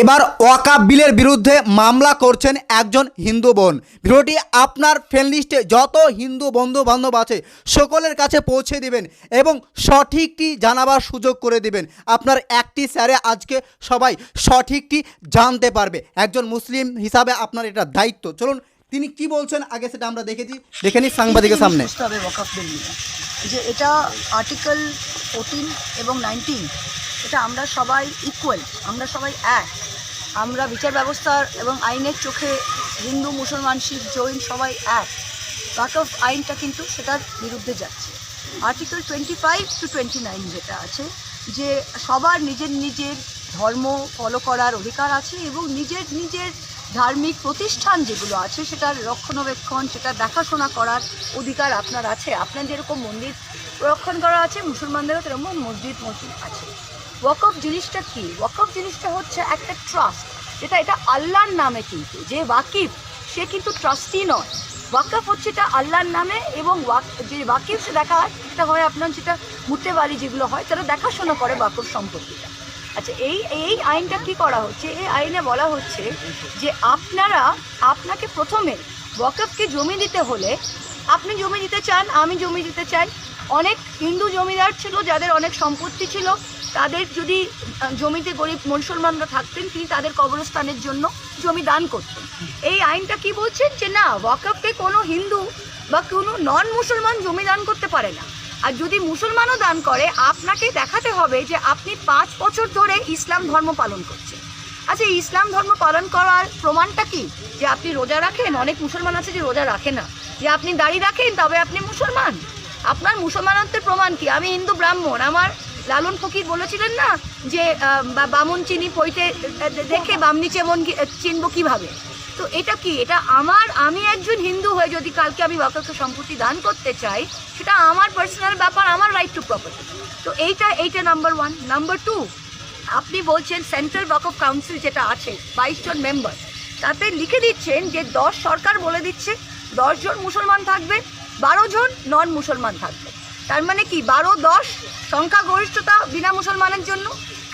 এবার ওয়াকাব বিলের বিরুদ্ধে মামলা করছেন একজন হিন্দু বোন। ভিডিওটি আপনার ফ্রেন্ড লিস্টে যত হিন্দু বন্ধু বান্ধব আছে, সকলের কাছে পৌঁছে দিবেন এবং সঠিকটি জানাবার সুযোগ করে দিবেন। আপনার একটি স্যারে আজকে সবাই সঠিকটি জানতে পারবে। একজন মুসলিম হিসাবে আপনার এটা দায়িত্ব। চলুন, তিনি কি বলছেন? আগে সেটা আমরা দেখেছি। দেখে নিই সাংবাদিকের সামনে। যে এটা আর্টিকেল ফোরটিন এবং নাইনটিন এটা আমরা সবাই ইকুয়াল আমরা সবাই এক। আমরা বিচার ব্যবস্থার এবং আইনের চোখে হিন্দু, মুসলমান, শিখ, জৈন সবাই এক। ওয়াকফ আইনটা কিন্তু সেটার বিরুদ্ধে যাচ্ছে। Article twenty five to twenty nine যেটা আছে, যে সবার নিজের নিজের ধর্ম ফলো করার অধিকার আছে এবং নিজের নিজের ধার্মিক প্রতিষ্ঠান যেগুলো আছে, সেটার রক্ষণাবেক্ষণ সেটা দেখাশোনা করার অধিকার আপনার আছে। আপনার যেরকম মন্দির রক্ষণ করা আছে, মুসলমানদেরও সেরকম মসজিদ মসজিদ আছে। ওয়াকফ জিনিসটা কি? ওয়াকফ জিনিসটা হচ্ছে একটা ট্রাস্ট যেটা এটা আল্লাহর নামে কিন্তু, যে ওয়াকিফ, সে কিন্তু ট্রাস্টি নয়। ওয়াকফ হচ্ছে এটা আল্লাহর নামে এবং ওয়াক- যে ওয়াকিফ সে দেখা হয় সেটা হয় আপনার যেটা মুটে বাড়ি যেগুলো হয়, তারা দেখাশোনা করে ওয়াকফ সম্পত্তিটা আচ্ছা এই এই আইনটা কি করা হচ্ছে? এই আইনে বলা হচ্ছে যে আপনারা, আপনাকে প্রথমে ওয়াকফকে জমি দিতে হলে, আপনি জমি দিতে চান, আমি জমি দিতে চাই অনেক হিন্দু জমিদার ছিল, যাদের অনেক সম্পত্তি ছিল। তাদের যদি জমিতে গরিব মুসলমানরা থাকতেন, তিনি তাদের কবরস্থানের জন্য জমি দান করতেন। এই আইনটা কি বলছেন? যে না, ওয়াকফকে কোনো হিন্দু বা কোনো নন মুসলমান জমি দান করতে পারে না। আর যদি মুসলমানও দান করে, আপনাকে দেখাতে হবে যে আপনি পাঁচ বছর ধরে ইসলাম ধর্ম পালন করছেন। আচ্ছা ইসলাম ধর্ম পালন করার প্রমাণটা কি? যে আপনি রোজা রাখেন? অনেক মুসলমান আছে যে রোজা রাখে না। যে আপনি দাড়ি রাখেন, তবে আপনি মুসলমান। আপনার মুসলমানত্বের প্রমাণ কি? আমি হিন্দু ব্রাহ্মণ, আমার লালন ফকির বলেছিলেন না যে বামুন চিনি পইতে দেখে বামনি চেমন চিনবো কীভাবে? তো এটা কি? এটা আমার, আমি একজন হিন্দু হয়ে যদি কালকে আমি ওয়াকফকে সম্পত্তি দান করতে চাই, সেটা আমার পার্সোনাল ব্যাপার, আমার রাইট টু প্রপার্টি তো এইটা এইটা নাম্বার ওয়ান নাম্বার টু আপনি বলছেন সেন্ট্রাল ওয়াকফ কাউন্সিল যেটা আছে, বাইশ জন মেম্বার তাতে লিখে দিচ্ছেন যে দশ সরকার বলে দিচ্ছে দশজন মুসলমান থাকবে বারো জন নন মুসলমান থাকবে। তার মানে কি? বারো, দশ সংখ্যাগরিষ্ঠতা বিনা মুসলমানের জন্য।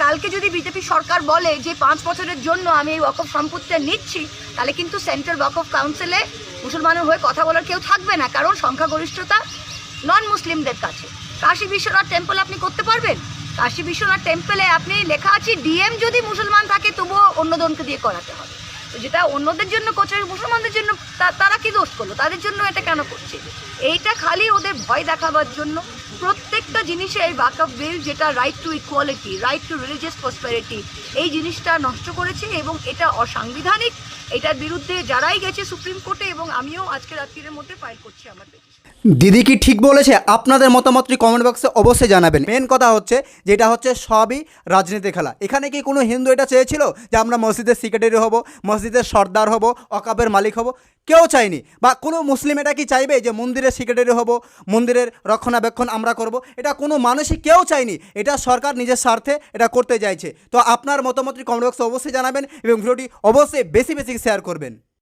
কালকে যদি বিজেপি সরকার বলে যে পাঁচ বছরের জন্য আমি এই ওয়াকফ সম্পত্তিটা নিচ্ছি, তাহলে কিন্তু সেন্ট্রাল ওয়াকফ কাউন্সিলে মুসলমানের হয়ে কথা বলার কেউ থাকবে না, কারণ সংখ্যাগরিষ্ঠতা নন মুসলিমদের কাছে। কাশী বিশ্বনাথ টেম্পল আপনি করতে পারবেন? কাশী বিশ্বনাথ টেম্পলে আপনি লেখা আছে ডিএম যদি মুসলমান থাকে, তবুও অন্যজনকে দিয়ে করাতে হবে। যেটা অন্যদের জন্য করছে মুসলমানদের জন্য তারা কি দোষ করল? তাদের জন্য এটা কেন করছে? এইটা খালি ওদের ভয় দেখাবার জন্য। প্রত্যেকটা জিনিসে এই বাকআপ বিল যেটা right to equality right to religious prosperity এই জিনিসটা নষ্ট করেছে এবং এটা অসাংবিধানিক। এটার বিরুদ্ধে যারাই গেছে সুপ্রিম কোর্টে এবং আমিও আজকে রাত্রির মধ্যে ফাইল করছি আমার দিদি কি ঠিক বলেছে? আপনাদের মতামতটি কমেন্ট বক্সে অবশ্যই জানাবেন। মেন কথা হচ্ছে, যেটা হচ্ছে সবই রাজনীতি খেলা। এখানে কি কোনো হিন্দু এটা চেয়েছিল যে আমরা মসজিদের সেক্রেটারি হব, মসজিদের সর্দার হব অকাবের মালিক হব? কেউ চাইনি বা কোনো মুসলিম এটা কি চাইবে যে মন্দিরের সেক্রেটারি হব, মন্দিরের রক্ষণাবেক্ষণ আমরা করব, এটা কোনো মানুষই কেউ চাইনি এটা সরকার নিজের স্বার্থে এটা করতে চাইছে। তো আপনার মতামতটি কমেন্ট বক্সে অবশ্যই জানাবেন এবং ভিডিওটি অবশ্যই বেশি বেশি শেয়ার করবেন।